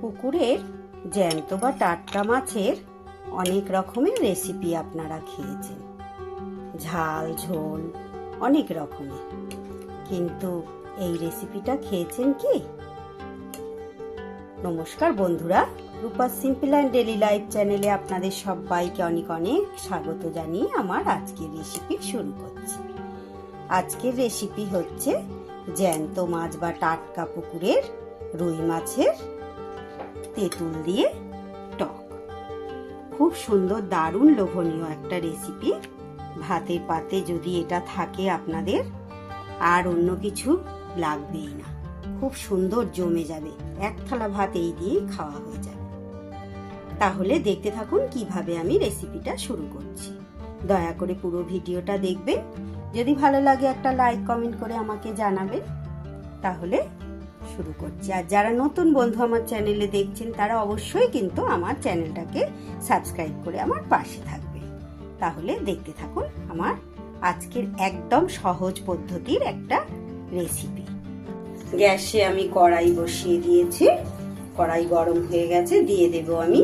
পুকুরের জ্যান্ত বা টাটকা মাছের অনেক রকমের রেসিপি আপনারা খেয়েছেন। ঝাল, ঝোল, অনেক রকমের। কিন্তু এই রেসিপিটা খেয়েছেন কি? নমস্কার বন্ধুরা, Rupa simple and daily life চ্যানেলে আপনাদের সবাইকে অনেক অনেক স্বাগত জানিয়ে আমার আজকের রেসিপি শুরু করছি। আজকের রেসিপি হচ্ছে জ্যান্ত মাছ বা টাটকা পুকুরের রুই মাছের তেঁতুল দিয়ে টক। খুব সুন্দর, দারুণ লোভনীয় একটা রেসিপি ভাতের পাতে যদি এটা থাকে আপনাদের, আর অন্য কিছু লাগবেই না। খুব সুন্দর জমে যাবে। এক থালা ভাত এই দিয়েই খাওয়া হয়ে যাবে। তাহলে দেখতে থাকুন কীভাবে আমি রেসিপিটা শুরু করছি। দয়া করে পুরো ভিডিওটা দেখবেন। যদি ভালো লাগে একটা লাইক কমেন্ট করে আমাকে জানাবেন। তাহলে শুরু করছি। আর যারা নতুন বন্ধু আমার চ্যানেলে দেখছেন, তারা অবশ্যই কিন্তু আমার চ্যানেলটাকে সাবস্ক্রাইব করে আমার পাশে থাকবে। তাহলে দেখতে থাকুন আমার আজকের একদম সহজ পদ্ধতির একটা রেসিপি গ্যাসে আমি কড়াই বসিয়ে দিয়েছি। কড়াই গরম হয়ে গেছে, দিয়ে দেব আমি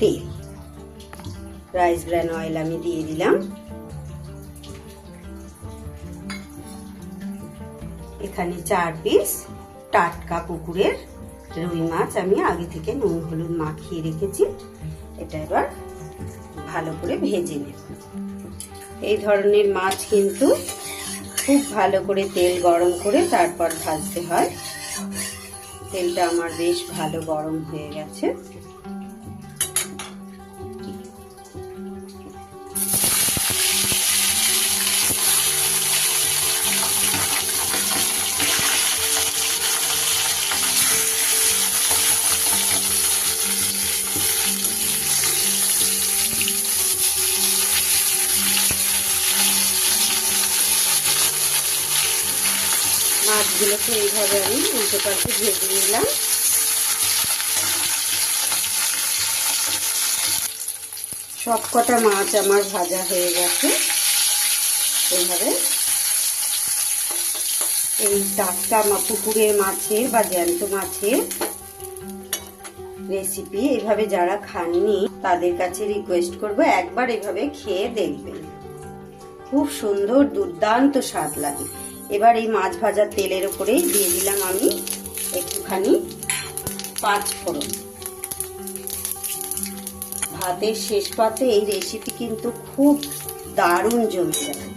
তেল। রাইস ব্র্যান অয়েল আমি দিয়ে দিলাম। এখানে চার পিস টাটকা পুকুরের রুই মাছ আমি আগে থেকে নুন, হলুদ মাখিয়ে রেখেছি। এটা এবার ভালো করে ভেজে নেব। এই ধরনের মাছ কিন্তু খুব ভালো করে তেল গরম করে তারপর ভাজতে হয়। তেলটা আমার বেশ ভালো গরম হয়ে গেছে। মাছগুলোকে এইভাবে আমি উল্টো পাল্টে ভেজে নিলাম। সব কটা মাছ আমার ভাজা হয়ে গেছে। এইভাবে এই টাটকা পুকুরের মাছের বা জ্যান্ত মাছের রেসিপি এভাবে যারা খাননি, তাদের কাছে রিকোয়েস্ট করব একবার এভাবে খেয়ে দেখবেন। খুব সুন্দর, দুর্দান্ত স্বাদ লাগে। এবার এই মাছ ভাজার তেলের উপরেই দিয়ে দিলাম আমি একটুখানি পাঁচ ফোড়ন। ভাতের শেষ পাতে এই রেসিপি কিন্তু খুব দারুণ জমে যাবে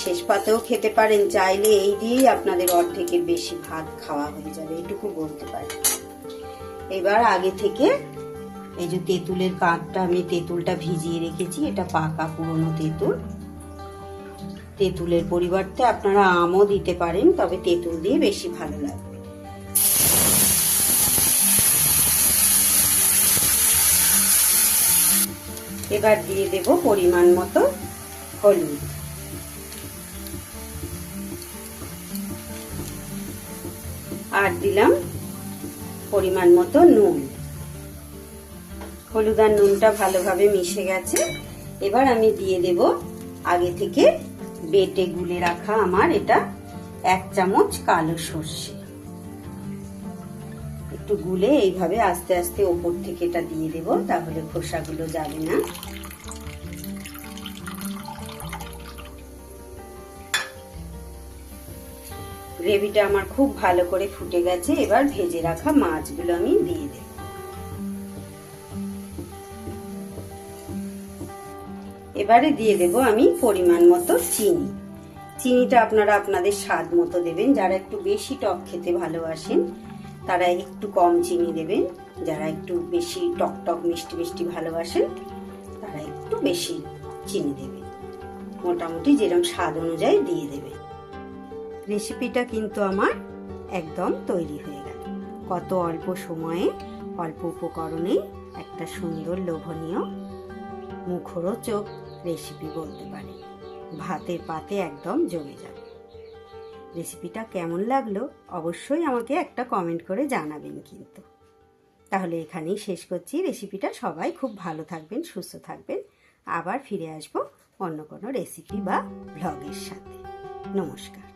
শেষ পাতেও খেতে পারেন, চাইলে এই দিয়েই আপনাদের অর্ধেকের বেশি ভাত খাওয়া হয়ে যাবে, এটুকু বলতে পারি। এবার আগে থেকে এই যে তেঁতুলের কাঠটা আমি তেঁতুলটা ভিজিয়ে রেখেছি, এটা পাকা পুরনো তেঁতুল। তেঁতুলের পরিবর্তে আপনারা আমও দিতে পারেন, তবে তেঁতুল দিয়ে বেশি ভালো লাগবে। এবার দিয়ে দেব পরিমাণ মতো হলুদ। আর দিলাম পরিমাণ মতো নুন। হলুদ আর নুনটা ভালোভাবে মিশে গেছে। এবার আমি দিয়ে দেব আগে থেকে বেটে গুলে রাখা আমার এটা এক চামচ কালো সর্ষে। একটু গুলে এইভাবে আস্তে আস্তে ওপর থেকে এটা দিয়ে দেব, তাহলে খোসাগুলো যাবে না। গ্রেভিটা আমার খুব ভালো করে ফুটে গেছে, এবার ভেজে রাখা মাছগুলো আমি দিয়ে দেব। এবারে দিয়ে দেব আমি পরিমাণ মতো চিনি। চিনিটা আপনারা আপনাদের স্বাদ মতো দেবেন। যারা একটু বেশি টক খেতে ভালোবাসেন, তারা একটু কম চিনি দেবেন। যারা একটু বেশি টক টক, মিষ্টি মিষ্টি ভালোবাসেন, তারা একটু বেশি চিনি দেবেন। মোটামুটি যেরকম স্বাদ অনুযায়ী দিয়ে দেবেন। রেসিপিটা কিন্তু আমার একদম তৈরি হয়ে গেল। কত অল্প সময়ে, অল্প উপকরণে একটা সুন্দর লোভনীয় মুখরোচক রেসিপি বলতে পারে। ভাতের পাতে একদম জমে যাবে। রেসিপিটা কেমন লাগল অবশ্যই আমাকে একটা কমেন্ট করে জানাবেন কিন্তু। তাহলে এখানেই শেষ করছি। রেসিপিটা সবাই খুব ভালো থাকবেন, সুস্থ থাকবেন। আবার ফিরে আসব অন্য কোনো রেসিপি বা ব্লগের সাথে। নমস্কার।